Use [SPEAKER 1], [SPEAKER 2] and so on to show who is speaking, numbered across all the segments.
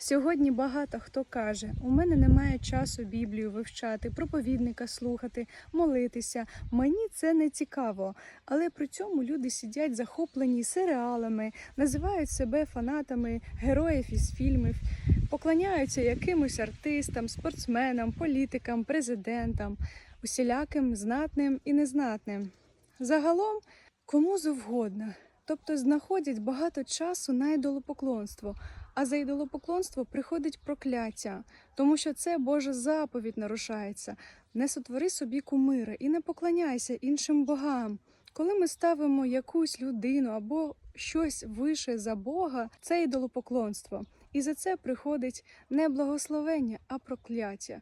[SPEAKER 1] Сьогодні багато хто каже: у мене немає часу Біблію вивчати, проповідника слухати, молитися. Мені це не цікаво. Але при цьому люди сидять захоплені серіалами, називають себе фанатами героїв із фільмів, поклоняються якимось артистам, спортсменам, політикам, президентам, усіляким знатним і незнатним. Загалом кому завгодно. Тобто знаходять багато часу на ідолопоклонство, а за ідолопоклонство приходить прокляття, тому що це Божа заповідь нарушається. Не сотвори собі кумири і не поклоняйся іншим богам. Коли ми ставимо якусь людину або щось вище за Бога, це ідолопоклонство. І за це приходить не благословення, а прокляття.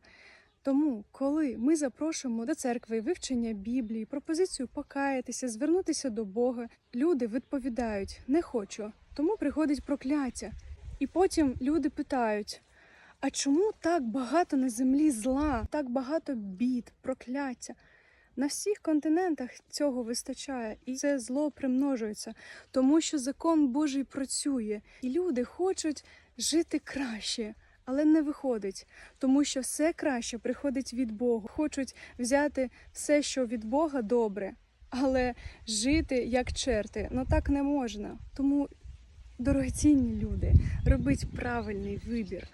[SPEAKER 1] Тому, коли ми запрошуємо до церкви вивчення Біблії, пропозицію покаятися, звернутися до Бога, люди відповідають не хочу, тому приходить прокляття. І потім люди питають: а чому так багато на землі зла, так багато бід, прокляття? На всіх континентах цього вистачає, і це зло примножується, тому що закон Божий працює, і люди хочуть жити краще, але не виходить, тому що все краще приходить від Бога. Хочуть взяти все, що від Бога добре, але жити як черти, ну так не можна. Тому, дорогоцінні люди, робіть правильний вибір.